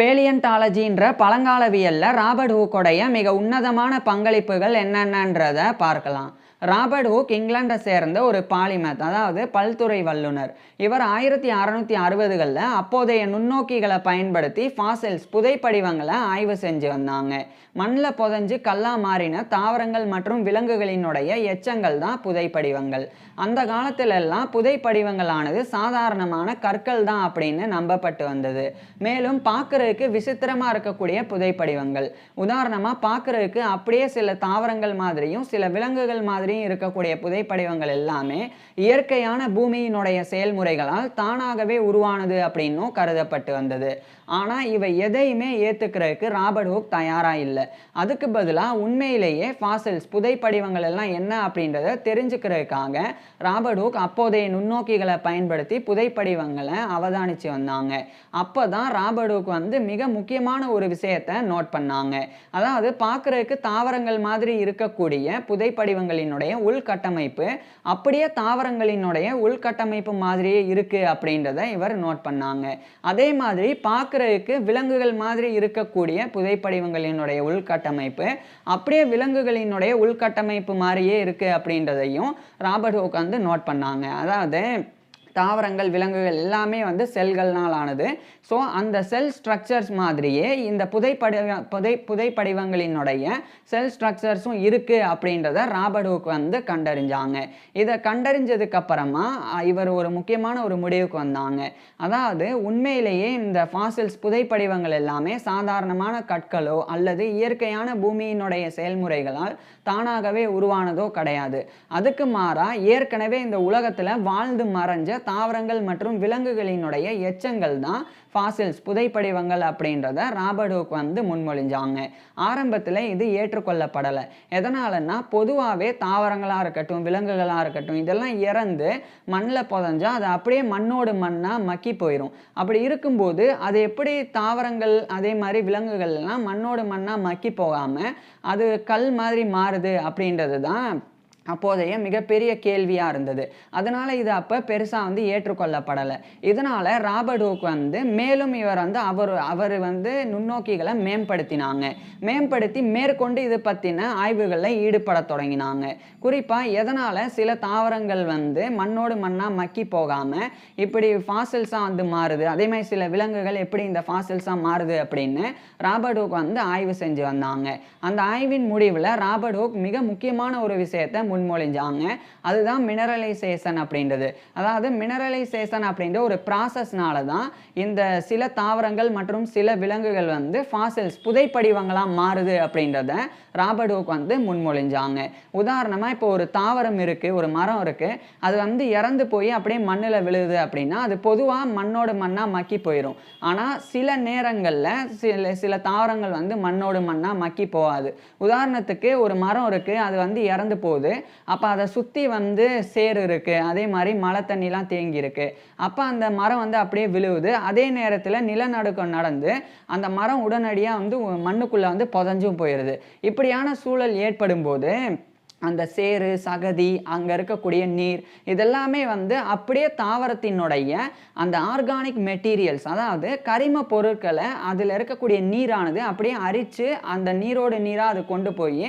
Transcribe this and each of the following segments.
பேலியன்டாலஜின்ற பழங்காலவியலில் Robert ஹூக்கோடைய மிக உன்னதமான பங்களிப்புகள் என்னென்னன்றதை பார்க்கலாம். ராபர்ட் ஹூக் இங்கிலாண்டை சேர்ந்த ஒரு பாலிமத் அதாவது பல்துறை வல்லுனர் இவர் ஆயிரத்தி அறநூற்றி அறுபதுகளில் அப்போதைய நுண்ணோக்கிகளை பயன்படுத்தி ஃபாசில்ஸ் புதைப்படிவங்களை ஆய்வு செஞ்சு வந்தாங்க. மண்ணில் புதைஞ்சு கல்லா மாறின தாவரங்கள் மற்றும் விலங்குகளினுடைய எச்சங்கள் தான் புதைப்படிவங்கள். அந்த காலத்துல எல்லாம் புதைப்படிவங்களானது சாதாரணமான கற்கள் தான் அப்படின்னு நம்பப்பட்டு வந்தது. மேலும் பார்க்கறதுக்கு விசித்திரமாக இருக்கக்கூடிய புதைப்படிவங்கள். உதாரணமாக பார்க்கறதுக்கு அப்படியே சில தாவரங்கள் மாதிரியும் சில விலங்குகள் மாதிரி மாதிரியும் இருக்கக்கூடிய புதைப்படிவங்கள் எல்லாமே இயற்கையான பூமியினுடைய செயல்முறைகளால் தானாகவே உருவானது அப்படின்னும் கருதப்பட்டு வந்தது. ஆனால் இவை எதையுமே ஏற்றுக்கிறதுக்கு ராபர்ட் ஹூக் தயாராக இல்லை. அதுக்கு பதிலாக உண்மையிலேயே ஃபாசில்ஸ் புதைப்படிவங்கள் எல்லாம் என்ன அப்படின்றத தெரிஞ்சுக்கிறதுக்காக ராபர்ட் ஹூக் அப்போதைய நுண்ணோக்கிகளை பயன்படுத்தி புதைப்படிவங்களை அவதானித்து வந்தாங்க. அப்போ தான் ராபர்ட் ஹூக் வந்து மிக முக்கியமான ஒரு விஷயத்தை நோட் பண்ணாங்க. அதாவது பார்க்குறதுக்கு தாவரங்கள் மாதிரி இருக்கக்கூடிய புதைப்படிவங்களினுடைய உள்கட்டமைப்பு அப்படியே தாவரங்களினுடைய உள்கட்டமைப்பு மாதிரியே இருக்குது அப்படின்றத இவர் நோட் பண்ணாங்க. அதே மாதிரி பார்க்குறதுக்கு விலங்குகள் மாதிரி இருக்கக்கூடிய புதைப்படிவங்களினுடைய உள்கட்டமைப்பு அப்படியே விலங்குகளினுடைய உள்கட்டமைப்பு மாதிரியே இருக்குது அப்படின்றதையும் ராபர்ட் ஹோக் வந்து நோட் பண்ணாங்க. அதாவது தாவரங்கள் விலங்குகள் எல்லாமே வந்து செல்கள்னால் ஆனது. ஸோ அந்த செல் ஸ்ட்ரக்சர்ஸ் மாதிரியே இந்த புதைப்படிவ புதை புதைப்படிவங்களினுடைய செல் ஸ்ட்ரக்சர்ஸும் இருக்குது அப்படின்றத ராபர்ட் ஹூக் வந்து கண்டறிஞ்சாங்க. இதை கண்டறிஞ்சதுக்கப்புறமா இவர் ஒரு முக்கியமான ஒரு முடிவுக்கு வந்தாங்க. அதாவது உண்மையிலேயே இந்த ஃபாசில்ஸ் புதைப்படிவங்கள் எல்லாமே சாதாரணமான கற்களோ அல்லது இயற்கையான பூமியினுடைய செயல்முறைகளால் தானாகவே உருவானதோ கிடையாது. அதுக்கு மாறாக ஏற்கனவே இந்த உலகத்தில் வாழ்ந்து மறைஞ்ச தாவரங்கள் மற்றும் விலங்குகளினுடைய எச்சங்கள் தான் ஃபாசில்ஸ் புதைப்படிவங்கள் அப்படின்றத ராபர்ட் ஹூக் வந்து முன்மொழிஞ்சாங்க. ஆரம்பத்தில் இது ஏற்றுக்கொள்ளப்படலை. எதனாலன்னா பொதுவாகவே தாவரங்களாக இருக்கட்டும் விலங்குகளாக இருக்கட்டும் இதெல்லாம் இறந்து மண்ணில் புதஞ்சால் அது அப்படியே மண்ணோடு மண்ணாக மக்கி போயிடும் அப்படி இருக்கும்போது அது எப்படி தாவரங்கள் அதே மாதிரி விலங்குகள் எல்லாம் மண்ணோடு மண்ணாக மக்கி போகாமல் அது கல் மாதிரி மாறுது அப்படின்றது தான் அப்போதைய மிகப்பெரிய கேள்வியாக இருந்தது. அதனால் இது அப்போ பெருசாக வந்து ஏற்றுக்கொள்ளப்படலை. இதனால் ராபர்ட் ஹூக் வந்து மேலும் இவர் வந்து அவர் அவர் வந்து நுண்ணோக்கிகளை மேம்படுத்தினாங்க. மேம்படுத்தி மேற்கொண்டு இது பற்றின ஆய்வுகளில் ஈடுபட தொடங்கினாங்க. குறிப்பாக எதனால் சில தாவரங்கள் வந்து மண்ணோடு மண்ணாக மக்கி போகாமல் இப்படி ஃபாசில்ஸாக வந்து மாறுது அதே மாதிரி சில விலங்குகள் எப்படி இந்த ஃபாசில்ஸாக மாறுது அப்படின்னு ராபர்ட் ஹூக் வந்து ஆய்வு செஞ்சு வந்தாங்க. அந்த ஆய்வின் முடிவில் ராபர்ட் ஹூக் மிக முக்கியமான ஒரு விஷயத்தை முன்மொழிஞ்சாங்க. அதுதான் மினரலைசேஷன் அப்படின்றது. அதாவது மினரலைசேஷன் அப்படின்ற ஒரு ப்ராசஸ்னால தான் இந்த சில தாவரங்கள் மற்றும் சில விலங்குகள் வந்து ஃபாசில்ஸ் புதைப்படிவங்களாக மாறுது அப்படின்றத ராபர்ட் ஓக் வந்து முன்மொழிஞ்சாங்க. உதாரணமாக இப்போ ஒரு தாவரம் இருக்குது ஒரு மரம் இருக்குது அது வந்து இறந்து போய் அப்படியே மண்ணில் விழுது அப்படின்னா அது பொதுவாக மண்ணோடு மண்ணாக மக்கி போயிடும் ஆனால் சில நேரங்களில் சில சில தாவரங்கள் வந்து மண்ணோடு மண்ணாக மக்கி போகாது. உதாரணத்துக்கு ஒரு மரம் இருக்குது அது வந்து இறந்து போகுது. அப்போ அதை சுற்றி வந்து சேறு இருக்குது அதே மாதிரி மழை தண்ணிலாம் தேங்கி இருக்கு அப்போ அந்த மரம் வந்து அப்படியே விழுவுது. அதே நேரத்தில் நிலநடுக்கம் நடந்து அந்த மரம் உடனடியாக வந்து மண்ணுக்குள்ளே வந்து புதஞ்சும் போயிடுது இப்படியான சூழல் ஏற்படும் போது அந்த சேறு சகதி அங்கே இருக்கக்கூடிய நீர் இதெல்லாமே வந்து அப்படியே தாவரத்தினுடைய அந்த ஆர்கானிக் மெட்டீரியல்ஸ் அதாவது கரிம பொருட்களை அதில் இருக்கக்கூடிய நீரானது அப்படியே அரித்து அந்த நீரோடு நீராக அது கொண்டு போய்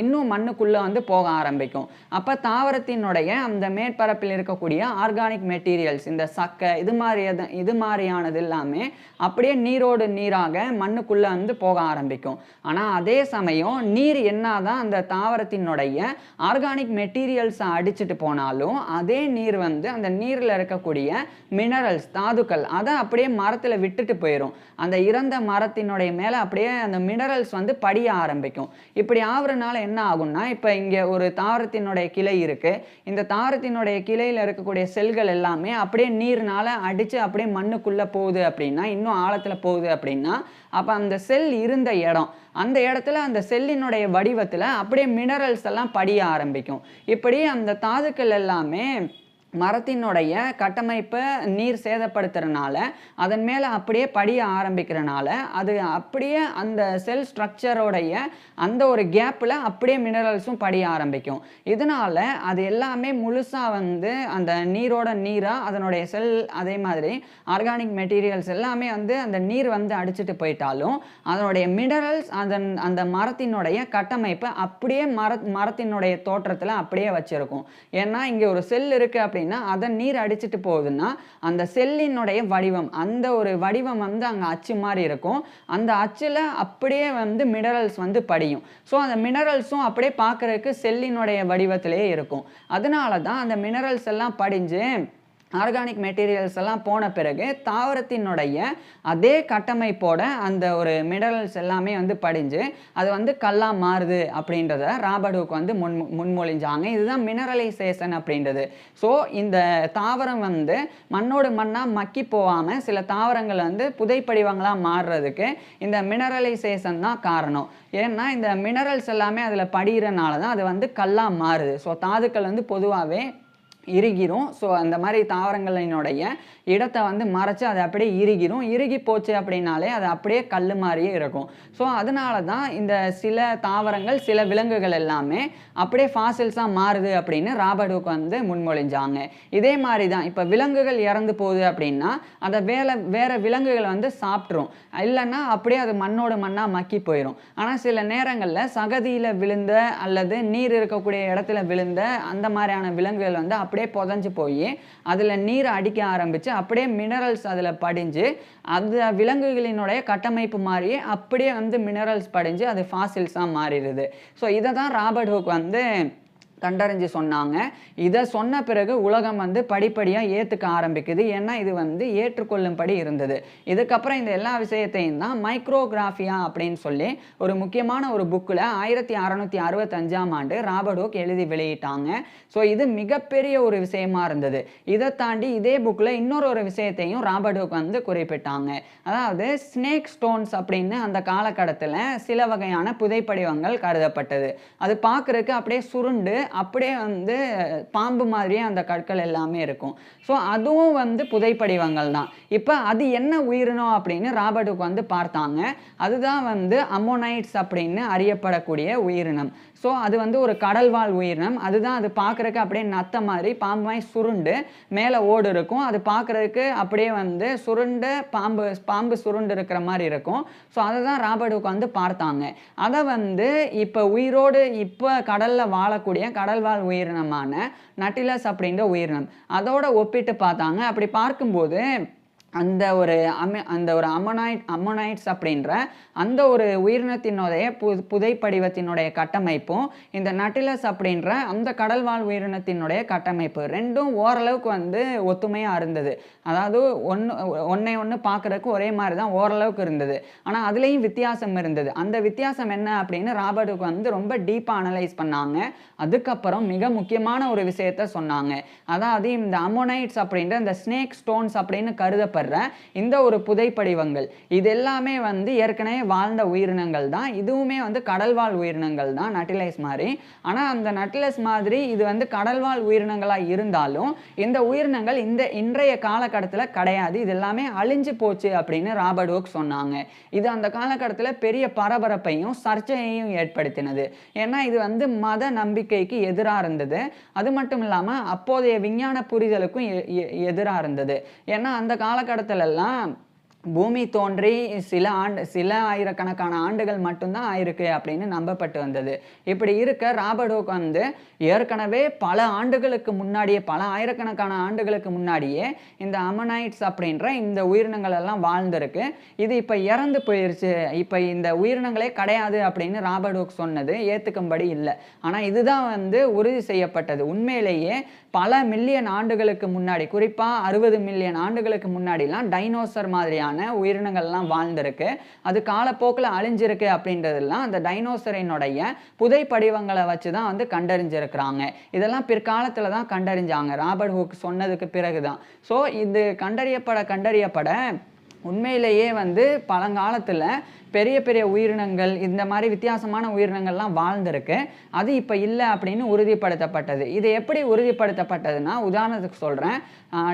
இன்னும் மண்ணுக்குள்ளே வந்து போக ஆரம்பிக்கும். அப்போ தாவரத்தினுடைய அந்த மேற்பரப்பில் இருக்கக்கூடிய ஆர்கானிக் மெட்டீரியல்ஸ் இந்த சக்கை இது மாதிரி இது மாதிரியானது எல்லாமே அப்படியே நீரோடு நீராக மண்ணுக்குள்ளே வந்து போக ஆரம்பிக்கும். ஆனால் அதே சமயம் நீர் என்னதான் அந்த தாவரத்தினுடைய ஆர்கானிக் மெட்டீரியல்ஸை அடிச்சுட்டு போனாலும் அதே நீர் வந்து அந்த நீரில் இருக்கக்கூடிய மினரல்ஸ் தாதுக்கள் அதை அப்படியே மரத்தில் விட்டுட்டு போயிடும் அந்த இறந்த மரத்தினுடைய மேலே அப்படியே அந்த மினரல்ஸ் வந்து படிய ஆரம்பிக்கும். இப்படி ஆகுறனால என்ன ஆகும்னா இப்போ இங்கே ஒரு தாவரத்தினுடைய கிளை இருக்குது இந்த தாவரத்தினுடைய கிளையில் இருக்கக்கூடிய செல்கள் எல்லாமே அப்படியே நீர்னால் அடித்து அப்படியே மண்ணுக்குள்ளே போகுது அப்படின்னா இன்னும் ஆழத்தில் போகுது அப்படின்னா அப்போ அந்த செல் இருந்த இடம். அந்த இடத்துல அந்த செல்லினுடைய வடிவத்தில் அப்படியே மினரல்ஸ் எல்லாம் படிய ஆரம்பிக்கும். இப்படி அந்த தாதுக்கள் எல்லாமே மரத்தினுடைய கட்டமைப்பை நீர் சேதப்படுத்துறனால அதன் மேலே அப்படியே படிய ஆரம்பிக்கிறனால அது அப்படியே அந்த செல் ஸ்ட்ரக்சரோடைய அந்த ஒரு கேப்பில் அப்படியே மினரல்ஸும் படிய ஆரம்பிக்கும். இதனால அது எல்லாமே முழுசாக வந்து அந்த நீரோட நீராக அதனுடைய செல் அதே மாதிரி ஆர்கானிக் மெட்டீரியல்ஸ் எல்லாமே வந்து அந்த நீர் வந்து அடிச்சிட்டு போயிட்டாலும் அதனுடைய மினரல்ஸ் அதன் அந்த மரத்தினுடைய கட்டமைப்பை அப்படியே மர மரத்தினுடைய தோற்றத்தில் அப்படியே வச்சுருக்கும். ஏன்னா இங்கே ஒரு செல் இருக்குது அப்படின்னு அதை நீர் அடிச்சிட்டு போகுதுன்னா அந்த செல்லினுடைய வடிவம் அந்த ஒரு வடிவம் வந்து அங்கே அச்சு மாதிரி இருக்கும். அந்த அச்சில் அப்படியே வந்து மினரல்ஸ் வந்து படியும். ஸோ அந்த மினரல்ஸும் அப்படியே பார்க்குறதுக்கு செல்லினுடைய வடிவத்திலே இருக்கும். அதனால தான் அந்த மினரல்ஸ் எல்லாம் படிஞ்சு ஆர்கானிக் மெட்டீரியல்ஸ் எல்லாம் போன பிறகு தாவரத்தினுடைய அதே கட்டமைப்போட அந்த ஒரு மினரல்ஸ் எல்லாமே வந்து படிஞ்சு அது வந்து கல்லா மாறுது அப்படின்றத ராபர்டுக்கு வந்து முன் முன்மொழிஞ்சாங்க. இதுதான் மினரலைசேஷன் அப்படின்றது. ஸோ இந்த தாவரம் வந்து மண்ணோடு மண்ணாக மக்கி போகாமல் சில தாவரங்கள் வந்து புதைப்படிவங்களாக மாறுறதுக்கு இந்த மினரலைசேஷன் தான் காரணம். ஏன்னா இந்த மினரல்ஸ் எல்லாமே அதில் படிகிறனால தான் அது வந்து கல்லாக மாறுது. ஸோ தாதுக்கள் வந்து பொதுவாகவே இறுகிரும். ஸோ அந்த மாதிரி தாவரங்களினுடைய இடத்தை வந்து மறைச்சு அது அப்படியே இறுகிடும் இறுகி போச்சு அப்படின்னாலே அது அப்படியே கல் மாதிரியே இருக்கும். ஸோ அதனால தான் இந்த சில தாவரங்கள் சில விலங்குகள் எல்லாமே அப்படியே ஃபாசில்ஸாக மாறுது அப்படின்னு ராபர்டுக்கு வந்து முன்மொழிஞ்சாங்க. இதே மாதிரி தான் இப்போ விலங்குகள் இறந்து போகுது அப்படின்னா அதை வேலை வேறு விலங்குகள் வந்து சாப்பிட்ரும் இல்லைன்னா அப்படியே அது மண்ணோட மண்ணாக மக்கி போயிடும் ஆனால் சில நேரங்களில் சகதியில் விழுந்த அல்லது நீர் இருக்கக்கூடிய இடத்துல விழுந்த அந்த மாதிரியான விலங்குகள் வந்து அப்படியே புதஞ்சு போய் அதில் நீர் அடிக்க ஆரம்பித்து அப்படியே மினரல்ஸ் அதில் படிஞ்சு அந்த விலங்குகளினுடைய கட்டமைப்பு மாதிரியே அப்படியே வந்து மினரல்ஸ் படிஞ்சு அது ஃபாசில்ஸாக மாறிடுது. ஸோ இதை தான் ராபர்ட் ஹுக் வந்து கண்டறிஞ்சு சொன்னாங்க. இதை சொன்ன பிறகு உலகம் வந்து படிப்படியாக ஏற்றுக்க ஆரம்பிக்குது. ஏன்னா இது வந்து ஏற்றுக்கொள்ளும்படி இருந்தது. இதுக்கப்புறம் இந்த எல்லா விஷயத்தையும் தான் மைக்ரோகிராஃபியா அப்படின்னு சொல்லி ஒரு முக்கியமான ஒரு புக்கில் ஆயிரத்தி அறநூற்றி அறுபத்தஞ்சாம் ஆண்டு ராபர்ட் எழுதி வெளியிட்டாங்க. ஸோ இது மிகப்பெரிய ஒரு விஷயமா இருந்தது. இதை தாண்டி இதே புக்கில் இன்னொரு ஒரு விஷயத்தையும் ராபர்ட் வந்து குறிப்பிட்டாங்க. அதாவது ஸ்னேக் ஸ்டோன்ஸ் அப்படின்னு அந்த காலகட்டத்தில் சில வகையான புதைப்படிவங்கள் கருதப்பட்டது. அது பார்க்குறதுக்கு அப்படியே சுருண்டு அப்படியே வந்து பாம்பு மாதிரியே அந்த கற்கள் எல்லாமே இருக்கும். ஸோ அதுவும் வந்து புதைப்படிவங்கள் தான். இப்போ அது என்ன உயிரினம் அப்படின்னு ராபர்ட்டுக்கு வந்து பார்த்தாங்க. அதுதான் வந்து அமோனைட்ஸ் அப்படின்னு அறியப்படக்கூடிய உயிரினம். ஸோ அது வந்து ஒரு கடல்வாழ் உயிரினம். அதுதான் அது பார்க்குறக்கு அப்படியே நத்த மாதிரி பாம்பு மாதிரி சுருண்டு மேலே ஓடு இருக்கும். அது பார்க்குறதுக்கு அப்படியே வந்து சுருண்டு பாம்பு பாம்பு சுருண்டு இருக்கிற மாதிரி இருக்கும். ஸோ அதை தான் ராபர்ட்டுக்கு வந்து பார்த்தாங்க. அதை வந்து இப்போ உயிரோடு இப்போ கடலில் வாழக்கூடிய கடல்வாழ் உயிரினமான நட்டிலஸ் அப்படின்ற உயிரினம். அதோட ஒப்பிட்டு பார்த்தாங்க. அப்படி பார்க்கும்போது அந்த ஒரு அம அந்த ஒரு அமனாய்ட் அம்மோனைட்ஸ் அப்படின்ற அந்த ஒரு உயிரினத்தினுடைய பு புதைப்படிவத்தினுடைய கட்டமைப்பும் இந்த நட்டிலஸ் அப்படின்ற அந்த கடல்வாழ் உயிரினத்தினுடைய கட்டமைப்பு ரெண்டும் ஓரளவுக்கு வந்து ஒத்துமையாக இருந்தது. அதாவது ஒன்று ஒன்றை ஒன்று பார்க்குறதுக்கு ஒரே மாதிரி தான் ஓரளவுக்கு இருந்தது. ஆனால் அதுலேயும் வித்தியாசம் இருந்தது. அந்த வித்தியாசம் என்ன அப்படின்னு ராபர்ட்டுக்கு வந்து ரொம்ப டீப்பாக அனலைஸ் பண்ணாங்க. அதுக்கப்புறம் மிக முக்கியமான ஒரு விஷயத்த சொன்னாங்க. அதாவது இந்த அமோனைட்ஸ் அப்படின்ற இந்த ஸ்னேக் ஸ்டோன்ஸ் அப்படின்னு வர்ற இந்த ஒரு புதைப்படிவங்கள் இது எல்லாமே வந்து ஏற்கனவே வாழ்ந்த உயிரினங்கள் தான். இதுவுமே வந்து கடல்வாழ் உயிரினங்கள் தான் நட்டிலைஸ் மாதிரி. ஆனால் அந்த நட்டிலைஸ் மாதிரி இது வந்து கடல்வாழ் உயிரினங்களாக இருந்தாலும் இந்த உயிரினங்கள் இந்த இன்றைய காலகட்டத்தில் கிடையாது. இது எல்லாமே அழிஞ்சு போச்சு அப்படின்னு ராபர்ட் ஓக் சொன்னாங்க. இது அந்த காலகட்டத்தில் பெரிய பரபரப்பையும் சர்ச்சையையும் ஏற்படுத்தினது. ஏன்னா இது வந்து மத நம்பிக்கைக்கு எதிராக இருந்தது. அது மட்டும் இல்லாமல் அப்போதைய விஞ்ஞான புரிதலுக்கும் எதிராக இருந்தது. ஏன்னா அந்த காலகட்டத்தில காலகட்டத்திலெல்லாம் பூமி தோன்றி சில ஆண்டு சில ஆயிரக்கணக்கான ஆண்டுகள் மட்டும்தான் ஆயிருக்கு அப்படின்னு நம்பப்பட்டு வந்தது. இப்படி இருக்க ராபர்ட் ஹூக் வந்து ஏற்கனவே பல ஆண்டுகளுக்கு முன்னாடியே பல ஆயிரக்கணக்கான ஆண்டுகளுக்கு முன்னாடியே இந்த அமனைட்ஸ் அப்படின்ற இந்த உயிரினங்கள் எல்லாம் வாழ்ந்திருக்கு. இது இப்போ இறந்து போயிருச்சு. இப்போ இந்த உயிரினங்களே கிடையாது அப்படின்னு ராபர்ட் ஹூக் சொன்னது ஏற்றுக்கும்படி இல்லை. ஆனால் இதுதான் வந்து உறுதி செய்யப்பட்டது. உண்மையிலேயே பல மில்லியன் ஆண்டுகளுக்கு முன்னாடி குறிப்பாக அறுபது மில்லியன் ஆண்டுகளுக்கு முன்னாடிலாம் டைனோசர் மாதிரியான உயிரினங்கள்லாம் வாழ்ந்திருக்கு. அது காலப்போக்கில் அழிஞ்சிருக்கு அப்படின்றதெல்லாம் அந்த டைனோசரினுடைய புதை படிவங்களை வச்சு தான் வந்து கண்டறிஞ்சிருக்கிறாங்க. இதெல்லாம் பிற்காலத்தில் தான் கண்டறிஞ்சாங்க. ராபர்ட் ஹூக் சொன்னதுக்கு பிறகு தான் ஸோ இது கண்டறியப்பட கண்டறியப்பட உண்மையிலேயே வந்து பழங்காலத்தில் பெரிய பெரிய உயிரினங்கள் இந்த மாதிரி வித்தியாசமான உயிரினங்கள்லாம் வாழ்ந்திருக்கு. அது இப்போ இல்லை அப்படின்னு உறுதிப்படுத்தப்பட்டது. இது எப்படி உறுதிப்படுத்தப்பட்டதுன்னா உதாரணத்துக்கு சொல்கிறேன்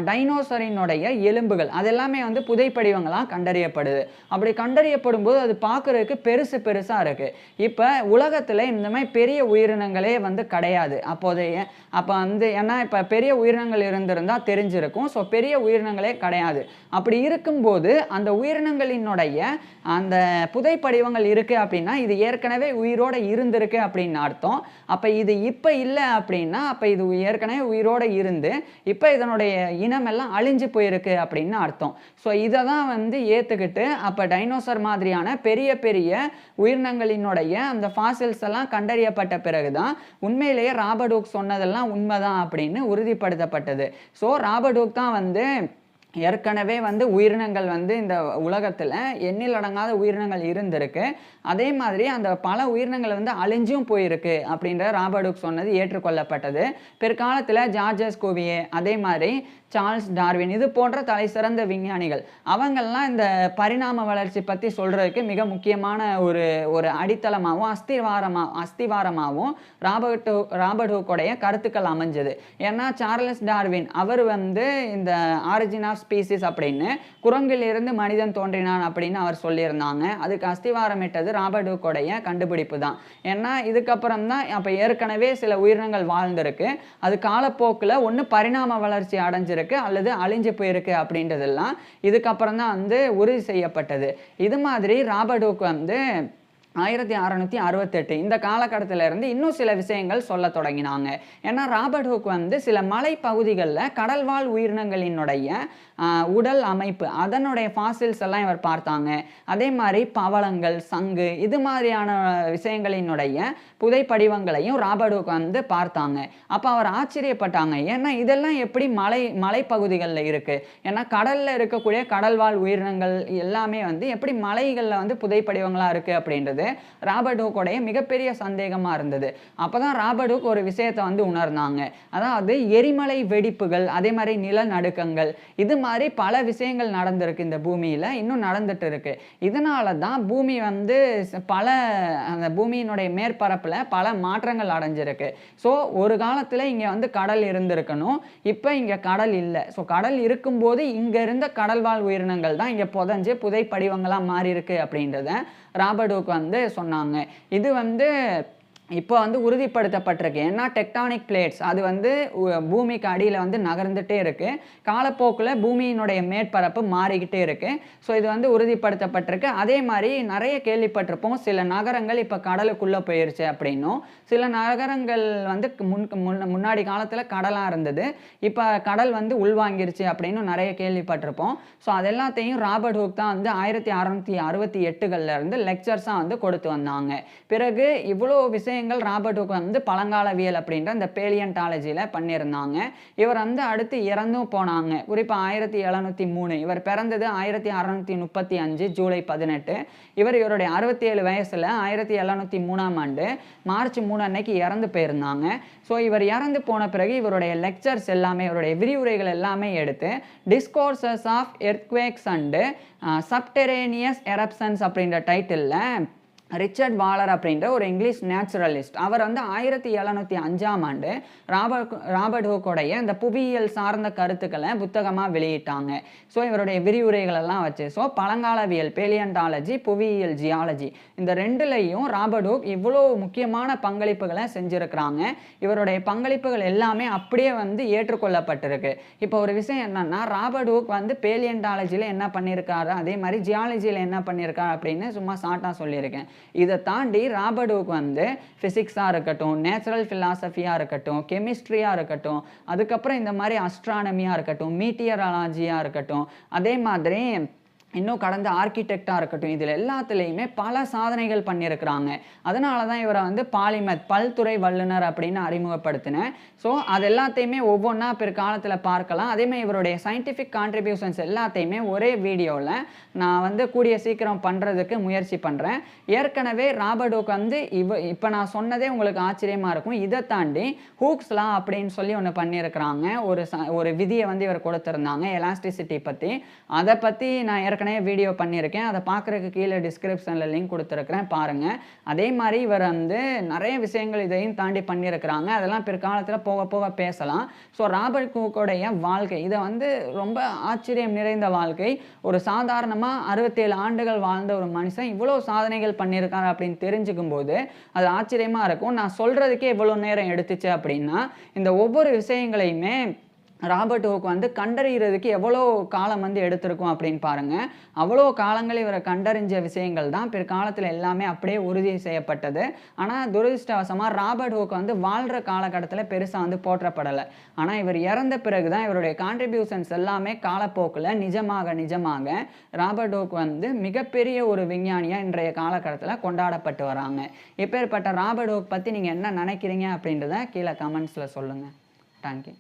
டைனோசரினுடைய எலும்புகள் அதெல்லாமே வந்து புதைப்படிவங்களாக கண்டறியப்படுது. அப்படி கண்டறியப்படும் போது அது பார்க்குறதுக்கு பெருசு பெருசாக இருக்குது இப்போ உலகத்தில் இந்த மாதிரி பெரிய உயிரினங்களே வந்து கிடையாது. அப்போதைய அப்போ வந்து ஏன்னா இப்போ பெரிய உயிரினங்கள் இருந்திருந்தால் தெரிஞ்சிருக்கும். ஸோ பெரிய உயிரினங்களே கிடையாது. அப்படி இருக்கும்போது அந்த உயிரினங்களினுடைய அந்த புதைப்படிவங்கள் இருக்குது அப்படின்னா இது ஏற்கனவே உயிரோடு இருந்திருக்கு அப்படின்னு அர்த்தம். அப்போ இது இப்போ இல்லை அப்படின்னா அப்போ இது ஏற்கனவே உயிரோடு இருந்து இப்போ இதனுடைய இனமெல்லாம் அழிஞ்சு போயிருக்கு அப்படின்னு அர்த்தம். ஸோ இதை தான் வந்து ஏற்றுக்கிட்டு அப்போ டைனோசர் மாதிரியான பெரிய பெரிய உயிரினங்களினுடைய அந்த ஃபாசில்ஸ் எல்லாம் கண்டறியப்பட்ட பிறகு தான் உண்மையிலேயே ராபர்டோக் சொன்னதெல்லாம் உண்மைதான் அப்படின்னு உறுதிப்படுத்தப்பட்டது. ஸோ ராபர்டோக் தான் வந்து ஏற்கனவே வந்து உயிரினங்கள் வந்து இந்த உலகத்தில் எண்ணில் அடங்காத உயிரினங்கள் இருந்திருக்கு. அதே மாதிரி அந்த பல உயிரினங்கள் வந்து அழிஞ்சும் போயிருக்கு அப்படின்ற ராபர்டுக் சொன்னது ஏற்றுக்கொள்ளப்பட்டது. பிற்காலத்தில் ஜார்ஜஸ் கோவியே அதே மாதிரி சார்ல்ஸ் டார்வின் இது போன்ற தலை சிறந்த விஞ்ஞானிகள். அவங்கெல்லாம் இந்த பரிணாம வளர்ச்சி பற்றி சொல்கிறதுக்கு மிக முக்கியமான ஒரு ஒரு அடித்தளமாகவும் அஸ்திவாரமா அஸ்திவாரமாகவும் ராபர்ட் ராபர்ட் ஹூக்கோடைய கருத்துக்கள் அமைஞ்சது. ஏன்னா சார்லஸ் டார்வின் அவர் வந்து இந்த ஆரிஜின் ஆஃப் ஸ்பீசிஸ் அப்படின்னு குரங்கிலிருந்து மனிதன் தோன்றினான் அப்படின்னு அவர் சொல்லியிருந்தாங்க. அதுக்கு அஸ்திவாரமிட்டது ராபர்ட் ஹூக்கோடைய கண்டுபிடிப்பு தான் ஏன்னா இதுக்கப்புறம் தான் அப்போ ஏற்கனவே சில உயிரினங்கள் வாழ்ந்திருக்கு. அது காலப்போக்கில் ஒன்று பரிணாம வளர்ச்சி அடைஞ்சிருக்கு அல்லது அழிஞ்சு போயிருக்கு அப்படின்றதெல்லாம் இதுக்கப்புறம் தான் வந்து உறுதி செய்யப்பட்டது. இது மாதிரி ராபர்ட் ஹூக் வந்து ஆயிரத்தி அறநூற்றி அறுபத்தெட்டு இந்த காலகட்டத்தில் இருந்து இன்னும் சில விஷயங்கள் சொல்ல தொடங்கினாங்க. ஏன்னா ராபர்ட் ஹூக் வந்து சில மலை பகுதிகளில் கடல்வாழ் உயிரினங்களினுடைய உடல் அமைப்பு அதனுடைய ஃபாசில்ஸ் எல்லாம் இவர் பார்த்தாங்க. அதே மாதிரி பவளங்கள் சங்கு இது மாதிரியான விஷயங்களினுடைய புதைப்படிவங்களையும் ராபர்டுக்கு வந்து பார்த்தாங்க. அப்போ அவர் ஆச்சரியப்பட்டாங்க ஏன்னா இதெல்லாம் எப்படி மலை மலைப்பகுதிகளில் இருக்குது ஏன்னா கடலில் இருக்கக்கூடிய கடல்வாழ் உயிரினங்கள் எல்லாமே வந்து எப்படி மலைகளில் வந்து புதைப்படிவங்களாக இருக்குது அப்படின்றது ராபர்ட் ஹூக்கோடைய மிகப்பெரிய சந்தேகமாக இருந்தது. அப்போ தான் ராபர்ட் ஹூக் ஒரு விஷயத்தை வந்து உணர்ந்தாங்க. அதாவது எரிமலை வெடிப்புகள் அதே மாதிரி நிலநடுக்கங்கள் இது மாதிரி மாதிரி பல விஷயங்கள் நடந்திருக்கு இந்த பூமியில். இன்னும் நடந்துட்டு இருக்கு. இதனால தான் பூமி வந்து பல அந்த பூமியினுடைய மேற்பரப்பில் பல மாற்றங்கள் அடைஞ்சிருக்கு. ஸோ ஒரு காலத்தில் இங்கே வந்து கடல் இருந்திருக்கணும். இப்போ இங்கே கடல் இல்லை. ஸோ கடல் இருக்கும்போது இங்கே இருந்த கடல்வாழ் உயிரினங்கள் தான் இங்கே புதஞ்சு புதைப்படிவங்களாக மாறி இருக்கு அப்படின்றத ராபர்டுக்கு வந்து சொன்னாங்க. இது வந்து இப்போ வந்து உறுதிப்படுத்தப்பட்டிருக்கு. ஏன்னா டெக்டானிக் பிளேட்ஸ் அது வந்து பூமிக்கு அடியில் வந்து நகர்ந்துட்டே இருக்குது காலப்போக்கில் பூமியினுடைய மேற்பரப்பு மாறிக்கிட்டே இருக்குது ஸோ இது வந்து உறுதிப்படுத்தப்பட்டிருக்கு. அதே மாதிரி நிறைய கேள்விப்பட்டிருப்போம். சில நகரங்கள் இப்போ கடலுக்குள்ளே போயிருச்சு அப்படின்னும். சில நகரங்கள் வந்து முன் முன்னாடி காலத்தில் கடலாக இருந்தது. இப்போ கடல் வந்து உள்வாங்கிருச்சு அப்படின்னு நிறைய கேள்விப்பட்டிருப்போம். ஸோ அது எல்லாத்தையும் ராபர்ட் ஹூக் தான் வந்து ஆயிரத்தி அறநூற்றி அறுபத்தி எட்டுகள்லேருந்து லெக்சர்ஸாக வந்து கொடுத்து வந்தாங்க. பிறகு இவ்வளோ விஷயம் விஷயங்கள் ராபர்ட் ஹூக் வந்து பழங்காலவியல் அப்படின்ற இந்த பேலியன்டாலஜியில் பண்ணியிருந்தாங்க. இவர் வந்து அடுத்து இறந்தும் போனாங்க. குறிப்பாக ஆயிரத்தி எழுநூற்றி மூணு இவர் பிறந்தது ஆயிரத்தி அறநூற்றி முப்பத்தி அஞ்சு ஜூலை பதினெட்டு. இவர் இவருடைய அறுபத்தி ஏழு வயசில் ஆயிரத்தி எழுநூற்றி மூணாம் ஆண்டு மார்ச் மூணு அன்னைக்கு இறந்து போயிருந்தாங்க. ஸோ இவர் இறந்து போன பிறகு இவருடைய லெக்சர்ஸ் எல்லாமே இவருடைய விரிவுரைகள் எல்லாமே எடுத்து discourses of earthquakes and subterraneous eruptions அப்படின்ற டைட்டிலில் ரிச்சர்ட் வாலர் அப்படின்ற ஒரு இங்கிலீஷ் நேச்சுரலிஸ்ட். அவர் வந்து ஆயிரத்தி எழுநூற்றி அஞ்சாம் ஆண்டு ராபர்ட் ராபர்ட் ஹூக்கோடைய இந்த புவியியல் சார்ந்த கருத்துக்களை புத்தகமாக வெளியிட்டாங்க. ஸோ இவருடைய விரிவுரைகளெல்லாம் வச்சு ஸோ பழங்காலவியல் பேலியன்டாலஜி புவியியல் ஜியாலஜி இந்த ரெண்டுலையும் ராபர்ட் ஹூக் இவ்வளோ முக்கியமான பங்களிப்புகளை செஞ்சுருக்கிறாங்க. இவருடைய பங்களிப்புகள் எல்லாமே அப்படியே வந்து ஏற்றுக்கொள்ளப்பட்டிருக்கு. இப்போ ஒரு விஷயம் என்னன்னா ராபர்ட் ஹூக் வந்து பேலியன்டாலஜியில் என்ன பண்ணியிருக்காரு அதே மாதிரி ஜியாலஜியில் என்ன பண்ணியிருக்காரு அப்படின்னு சும்மா ஷார்ட்டாக சொல்லியிருக்கேன். இதை தாண்டி ராபர்டுக்கு வந்து ஃபிசிக்ஸாக இருக்கட்டும் நேச்சுரல் ஃபிலாசபியாக இருக்கட்டும் கெமிஸ்ட்ரியாக இருக்கட்டும் அதுக்கப்புறம் இந்த மாதிரி அஸ்ட்ரானமியாக இருக்கட்டும் மீட்டியரலாஜியாக இருக்கட்டும் அதே மாதிரி இன்னும் கடந்த ஆர்கிடெக்டாக இருக்கட்டும் இதில் எல்லாத்துலேயுமே பல சாதனைகள் பண்ணியிருக்கிறாங்க. அதனால தான் இவரை வந்து பாலிமத் பல்துறை வல்லுநர் அப்படின்னு அறிமுகப்படுத்தினேன். ஸோ அது எல்லாத்தையுமே ஒவ்வொன்றா பிற்காலத்தில் பார்க்கலாம். அதேமாதிரி இவருடைய சயின்டிஃபிக் கான்ட்ரிபியூஷன்ஸ் எல்லாத்தையுமே ஒரே வீடியோவில் நான் வந்து கூடிய சீக்கிரம் பண்ணுறதுக்கு முயற்சி பண்ணுறேன் ஏற்கனவே ராபர்டோக்கு வந்து இவ இப்போ நான் சொன்னதே உங்களுக்கு ஆச்சரியமாக இருக்கும். இதை தாண்டி ஹூக்ஸ்லாம் அப்படின்னு சொல்லி ஒன்று பண்ணியிருக்கிறாங்க. ஒரு ச ஒரு விதியை வந்து இவர் கொடுத்துருந்தாங்க எலாஸ்டிசிட்டி பற்றி அதை பற்றி நான் ஏற்கனவே வீடியோ பண்ணியிருக்கேன். அதை பார்க்குறதுக்கு கீழே டிஸ்கிரிப்ஷனில் லிங்க் கொடுத்துருக்குறேன். பாருங்கள் அதே மாதிரி இவர் வந்து நிறைய விஷயங்கள் இதையும் தாண்டி பண்ணியிருக்கிறாங்க. அதெல்லாம் பிற்காலத்தில் போக போக பேசலாம். ஸோ ராபர்ட் குக்கோடைய வாழ்க்கை இதை வந்து ரொம்ப ஆச்சரியம் நிறைந்த வாழ்க்கை. ஒரு சாதாரணமாக அறுபத்தேழு ஆண்டுகள் வாழ்ந்த ஒரு மனுஷன் இவ்வளோ சாதனைகள் பண்ணியிருக்காரு அப்படின்னு தெரிஞ்சுக்கும் போது அது ஆச்சரியமாக இருக்கும். நான் சொல்கிறதுக்கே இவ்வளோ நேரம் எடுத்துச்சு அப்படின்னா இந்த ஒவ்வொரு விஷயங்களையுமே ராபர்ட் ஹோக் வந்து கண்டறிகிறதுக்கு எவ்வளோ காலம் வந்து எடுத்திருக்கும் அப்படின்னு பாருங்கள் அவ்வளோ காலங்கள் இவரை கண்டறிஞ்ச விஷயங்கள் தான் பிற்காலத்தில் எல்லாமே அப்படியே உறுதி செய்யப்பட்டது. ஆனால் துரதிருஷ்டவசமாக ராபர்ட் ஹோக் வந்து வாழ்கிற காலகட்டத்தில் பெருசாக வந்து போற்றப்படலை. ஆனால் இவர் இறந்த பிறகு தான் இவருடைய கான்ட்ரிபியூஷன்ஸ் எல்லாமே காலப்போக்கில் நிஜமாக நிஜமாக ராபர்ட் ஹோக் வந்து மிகப்பெரிய ஒரு விஞ்ஞானியாக இன்றைய காலகட்டத்தில் கொண்டாடப்பட்டு வராங்க. எப்பேற்பட்ட ராபர்ட் ஹோக் பற்றி நீங்கள் என்ன நினைக்கிறீங்க அப்படின்றத கீழே கமெண்ட்ஸில் சொல்லுங்கள் தேங்க்யூ